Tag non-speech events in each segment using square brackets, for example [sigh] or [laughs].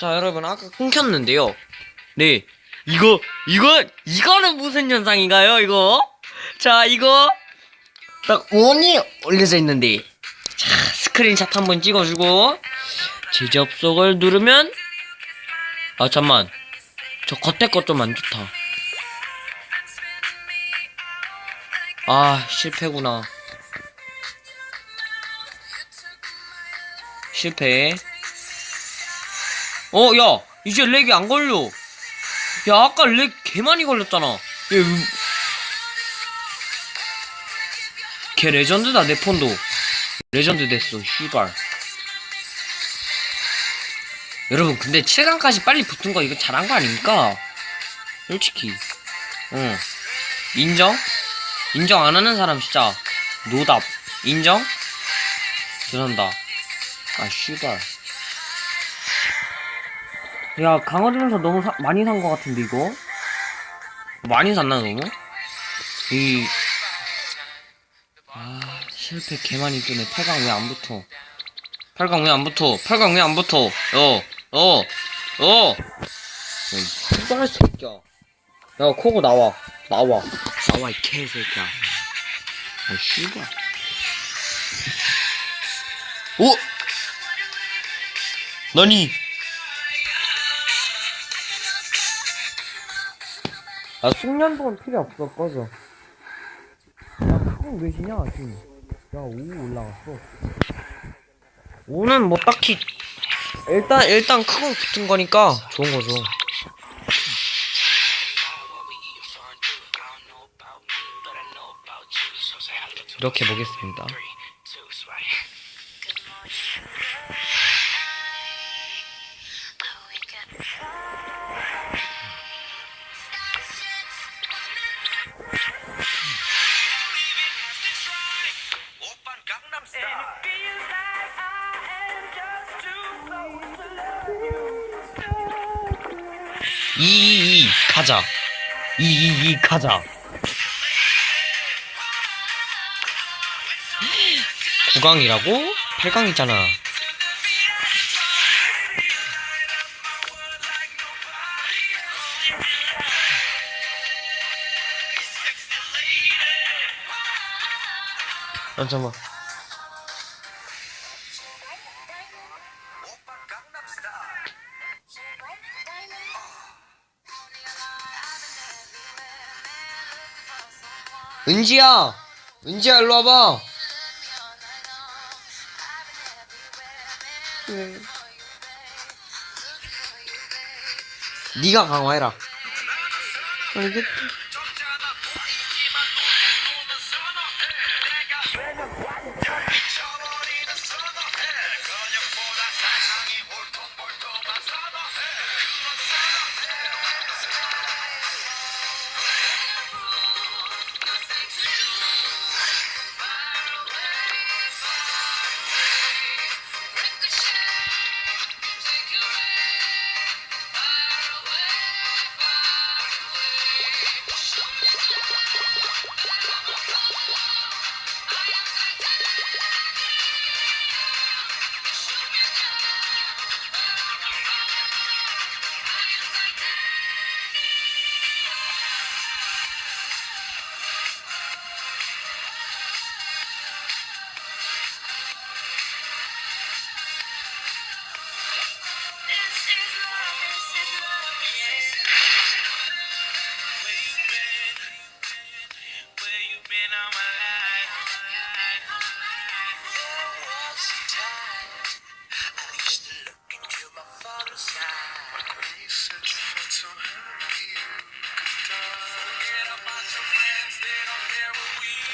자, 여러분, 아까 끊겼는데요. 네. 이거, 이거, 이거는 무슨 현상인가요, 이거? 자, 이거. 딱 원이 올려져 있는데. 자, 스크린샷 한번 찍어주고. 재접속을 누르면. 아, 잠만. 저 겉에 것 좀 안 좋다. 아, 실패구나. 실패. 어, 야, 이제 렉이 안 걸려. 야, 아까 렉 개 많이 걸렸잖아. 야, 이- 걔 레전드다, 내 폰도. 레전드 됐어, 씨발. 여러분, 근데 7강까지 빨리 붙은 거 이거 잘한 거 아닙니까? 솔직히. 응. 인정? 인정 안 하는 사람 진짜 노답. 인정? 죄송합니다. 아, 씨발. 야, 강화되면서 너무 사- 많이 산 것 같은데, 이거? 많이 샀나, 너무? 이, 아, 실패 개 많이 뜨네. 8강 왜 안 붙어? 8강 왜 안 붙어? 8강 왜 안 붙어? 어, 어, 어! 야, 이 씨발 새끼야. 야, 코고 나와. 나와. 나와, 이 개새끼야. 아, 씨발. 오! 너니? 아, 숙련도는 필요 없어, 꺼져. 야, 그건 몇이냐, 지금. 야, 5 올라갔어. 5는 뭐 딱히, 일단, 일단 크고 붙은 거니까 좋은 거죠. 이렇게 보겠습니다. 이이이 가자. 구강이라고 8강이잖아. 잠깐만. 은지야! 은지야, 일로 와봐! 네가 강화해라. 알겠다.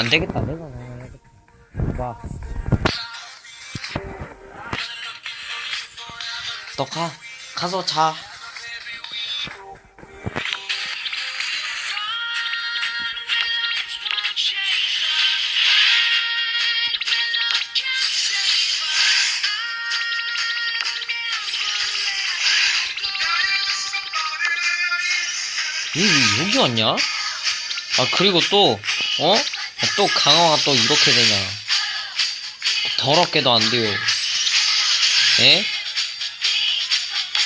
안 되겠다. 내가. 너 가. 가서 자. 왔냐? 아, 그리고 또, 어? 또 강화가 또 이렇게 되냐. 더럽게도 안 돼요. 예?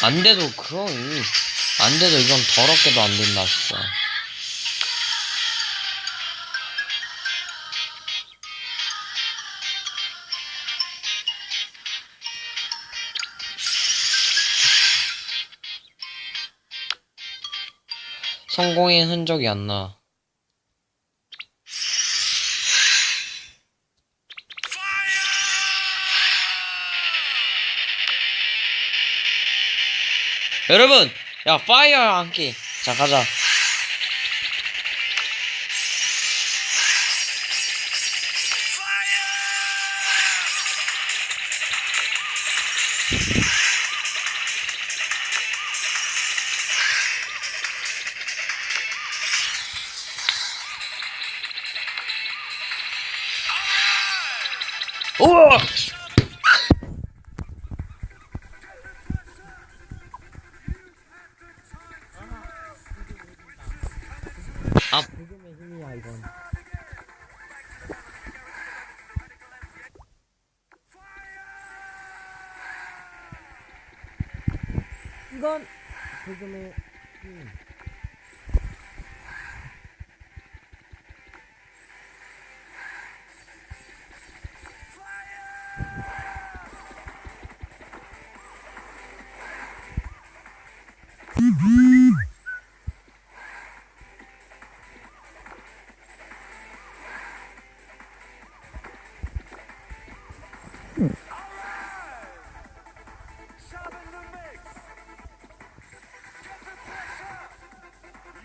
안 돼도 그럼 안 돼도 이건 더럽게도 안 된다 진짜. 성공의 흔적이 안 나. 여러분, 야 파이어와 함께 자 가자. 우와! 아, 지금의 힘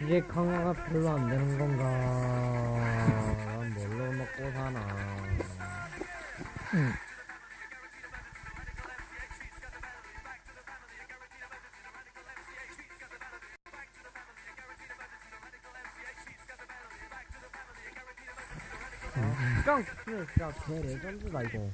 이게 강화가 별로 안 되는 건가? 난 뭘로 먹고 사나? 음. 깡! 진짜 개 레전드다 이거.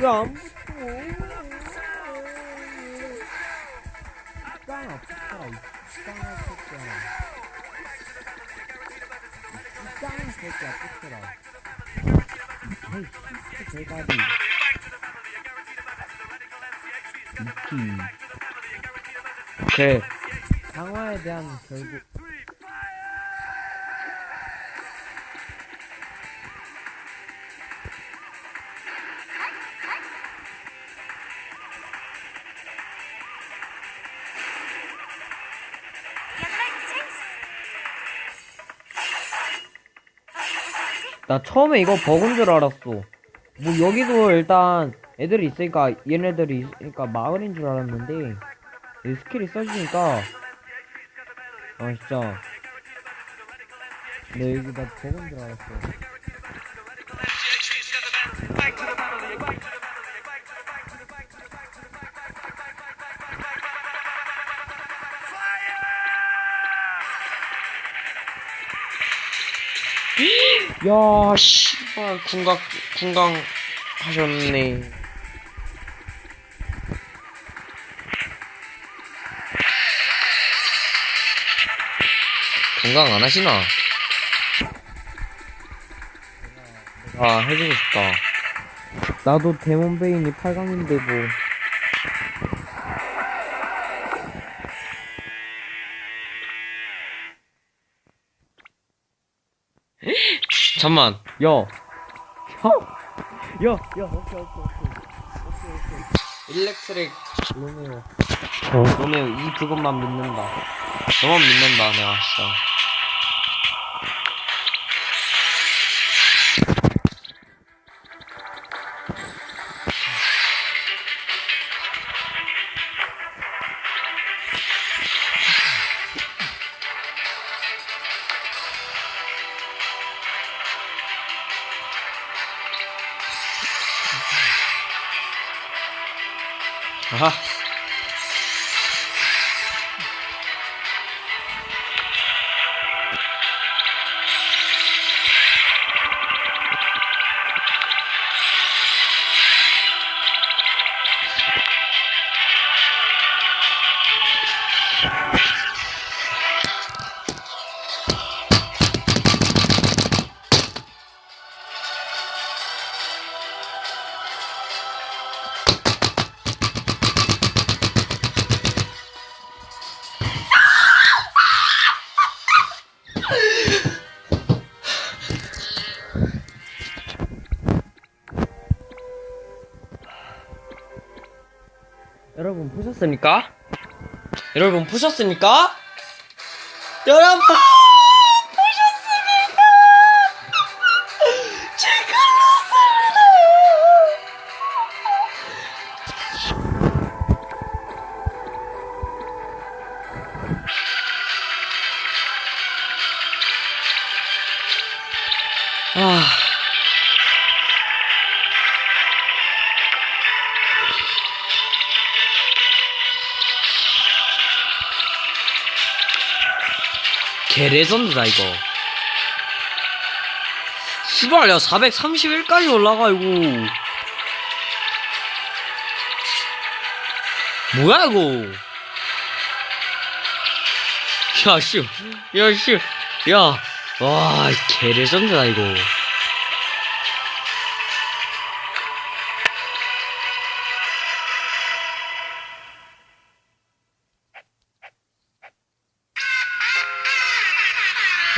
왜안 붙어 대가리. 강화에 대한 결국 나 처음에 이거 버그인 줄 알았어. 뭐 여기도 일단 애들이 있으니까 얘네들이 있으니까 마을인 줄 알았는데 이 스킬이 써지니까 아 진짜 내 여기 나 버그인 줄 알았어. 야, 씨발 궁각 궁강 하셨네. 건강 안 하시나? 아, 해주고 싶다. 나도 데몬베인이 8강인데 뭐 잠만. 야! 형! 야! 야! 오케이 오케이 오케이 일렉트릭 로메오 로메오 이 그것만 믿는다. 너만 믿는다, 내가 진짜. 아 여러분 보셨습니까? 여러분 보셨습니까? 여러분 레전드다 이거. 씨발 야 431까지 올라가 이거 뭐야 이거? 야씨. 야씨. 야와 개 레전드다 이거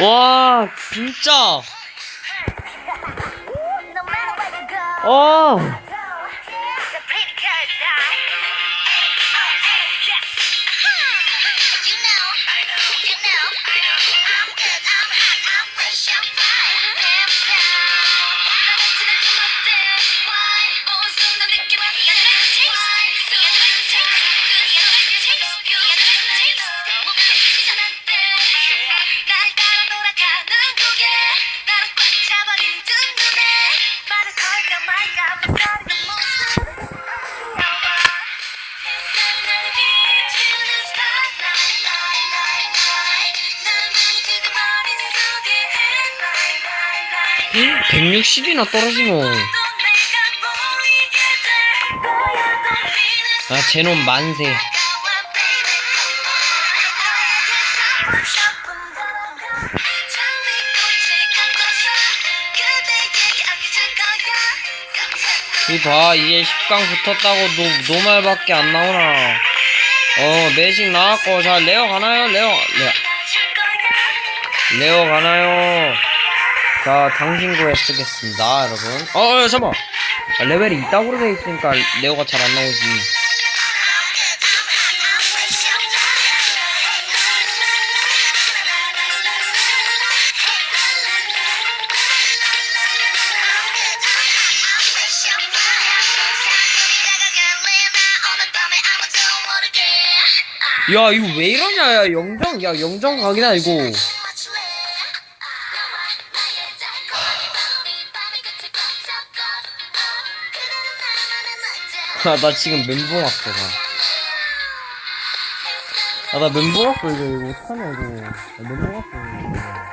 와 진짜 어 60이나 떨어지노. 아, 제놈 만세. 이봐, 이제 10강 붙었다고 노, 노말밖에 안 나오나. 어, 매식 나왔고, 자, 레어 가나요? 레어, 레어. 레어 가나요? 자 당신구에 쓰겠습니다 여러분. 어, 어 잠깐만. 아, 레벨이 이따구로 돼 있으니까 레어가 잘 안 나오지. 야 이거 왜 이러냐? 야 영정 야 영정 각이다 이거 아 나 지금 멘붕 왔어 나 아 나 멘붕 왔어 이거. 이거 어떡하냐 이거. 나 멘붕 왔어 이거.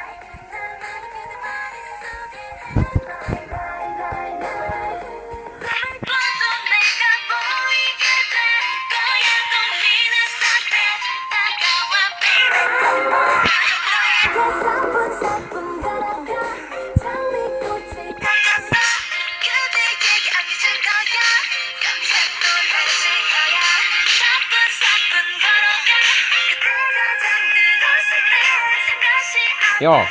야.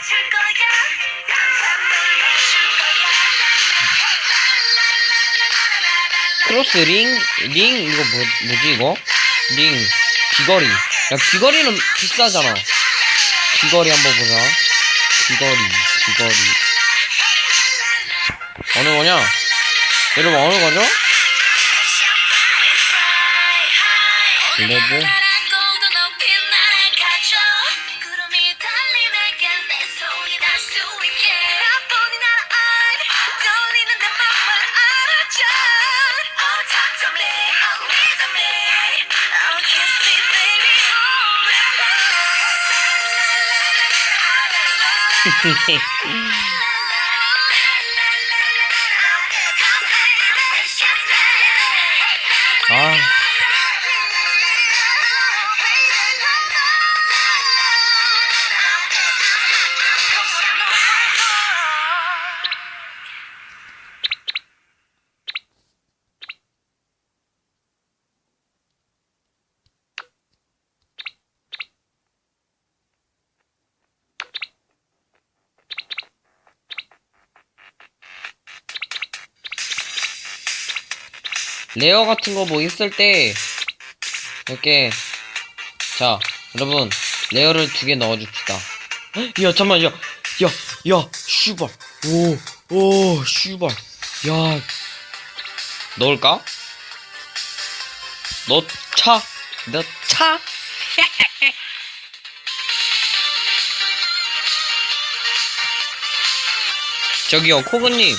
크로스 링, 링, 이거 뭐, 뭐지, 이거? 링, 귀걸이. 야, 귀걸이는 비싸잖아. 귀걸이 한번 보자. 귀걸이, 귀걸이. 어느 거냐? 여러분, 어느 거죠? 레드? sí, [laughs] sí. [laughs] 레어 같은 거 뭐 있을 때 이렇게 자 여러분 레어를 두 개 넣어줍시다. 헉, [gasps] 야 잠만 야 야 야 슈발. 오오 슈발. 야. 넣을까? 넣자 넣자. [laughs] 저기요 코그님.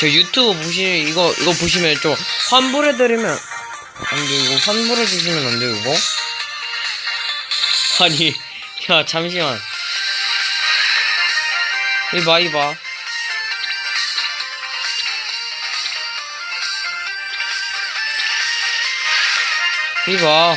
저 유튜브 보시 이거 이거 보시면 좀 환불해드리면. 안돼 이거 환불해 주시면 안 돼요 이거? 아니 야 잠시만. 이봐 이봐 이봐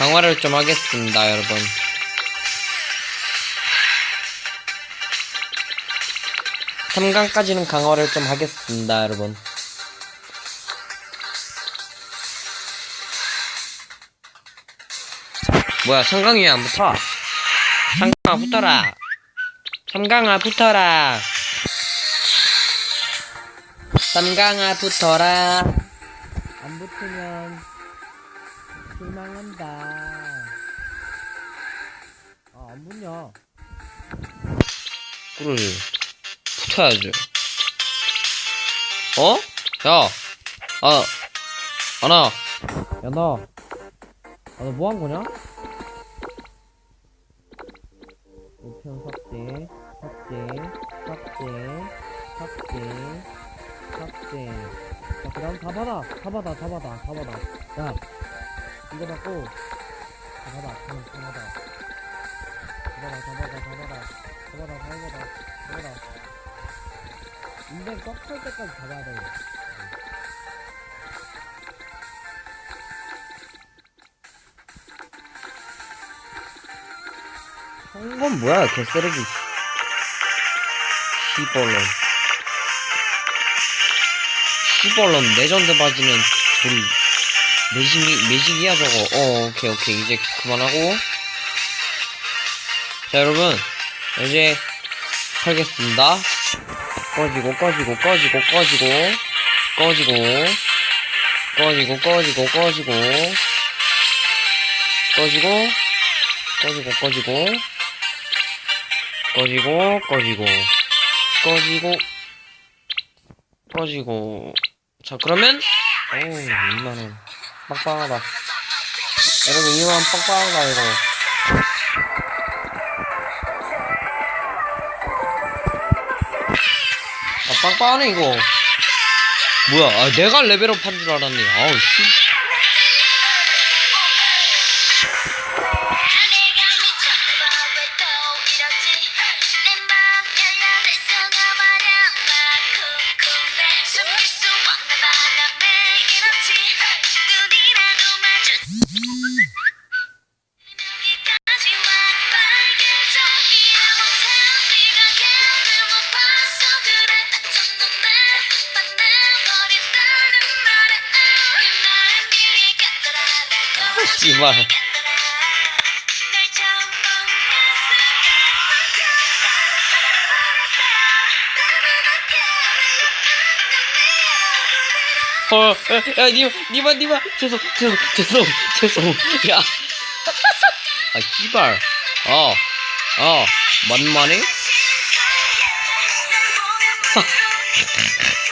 강화를 좀 하겠습니다 여러분. 삼강까지는 강화를 좀 하겠습니다 여러분. 뭐야 삼강이 왜안 붙어? 삼강아 붙어라. 삼강아 붙어라. 삼강아 붙어라. 안 붙으면 실망한다. 아, 안 붙냐? 그래 붙어야지 어? 야 아, 아나 야, 너. 아, 너 뭐 한 거냐? 우편 삭제, 삭제, 삭제, 삭제, 삭제. 자, 그 다음 다 받아. 다 받아, 다 받아, 다 받아. 야, 잡고. 잡아라 그냥 잡아라 잡아라 잡아라 잡아라 잡아라 잡아라 잡아라 인생 꺾을 때까지 잡아야 돼. 이건 뭐야 개쓰레기. 시벌런. 시벌런 레전드 바지는 둘. 매직이 매직이야 저거 어 오케이 오케이 이제 그만하고 자 여러분 이제 하겠습니다 꺼지고 꺼지고 꺼지고 꺼지고 꺼지고 꺼지고 꺼지고 꺼지고 꺼지고 꺼지고 꺼지고 꺼지고 꺼지고 꺼지고 꺼지고 자 그러면 오 2만원 빵빵하다. 여러분 2만원 빵빵하다 이거? 아 빵빵하네 이거. 뭐야? 아 내가 레벨업 한 줄 알았네. 아우 씨 어, 야, 야, 니마, 니마, 니마, 죄송, 죄송, 죄송, 죄송, 야. 아, 씨발. 어, 어, 만만해? [laughs]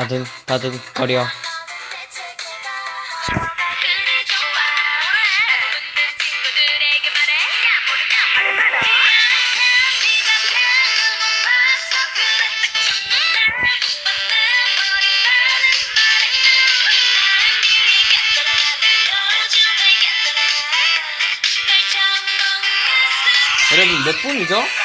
다들 다들 거려 여러분 몇 분이죠?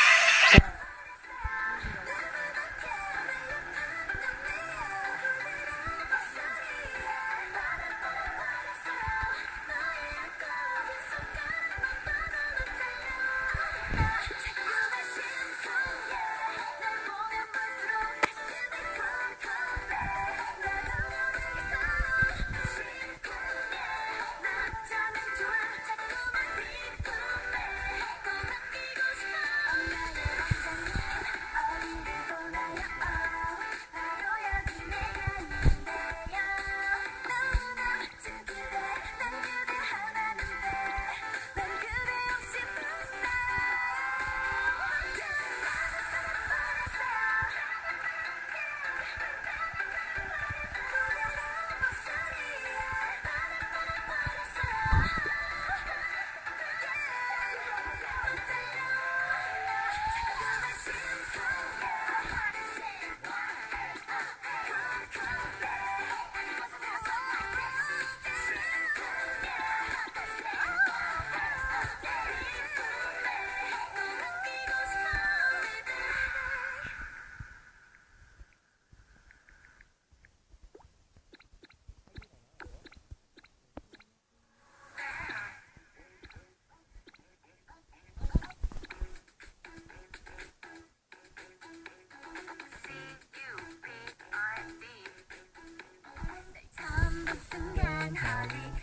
America.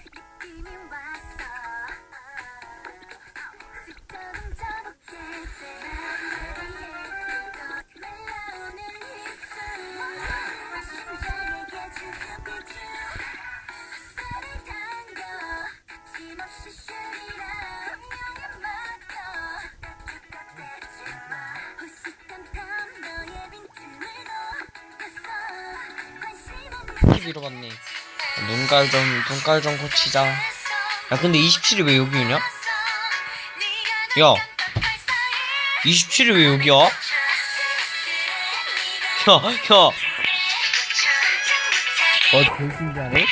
돈깔 좀, 눈깔 좀 고치자 야 근데 27이 왜 여기 있냐? 야 27이 왜 여기야? 야야 어, 대신 잘해?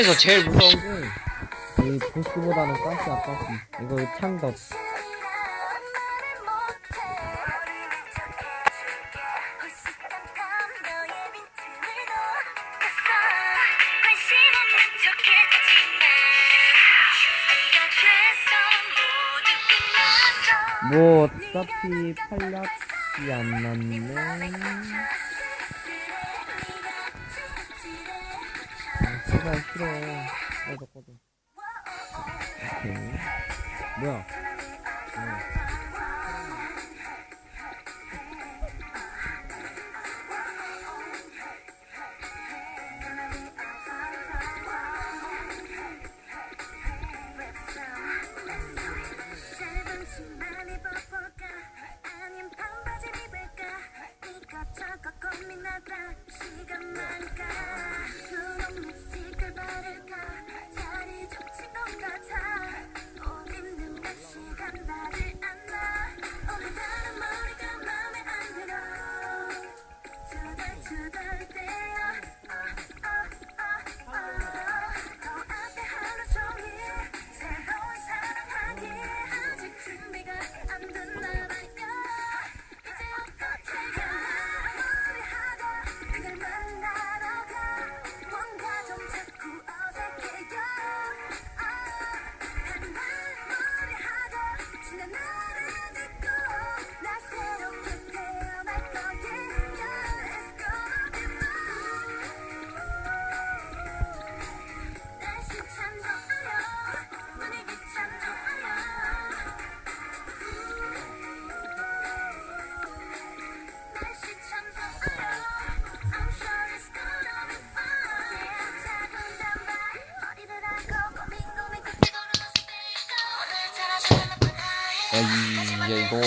세상에서 제일 무서운 게, 이 보스보다는 가스야, 가스. 이거 창덕. 뭐, 어차피 팔렸지 않았네. 제가 싫어. 맞았거든. 오케이. 그, 뭐야? 응. 너.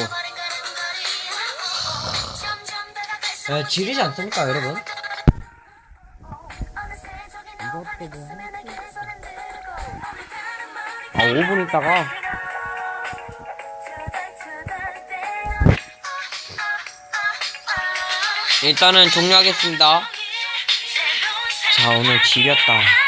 야, 지리지 않습니까, 여러분? 이것도 뭐. 아, 5분 있다가. 일단은 종료하겠습니다. 자, 오늘 지렸다.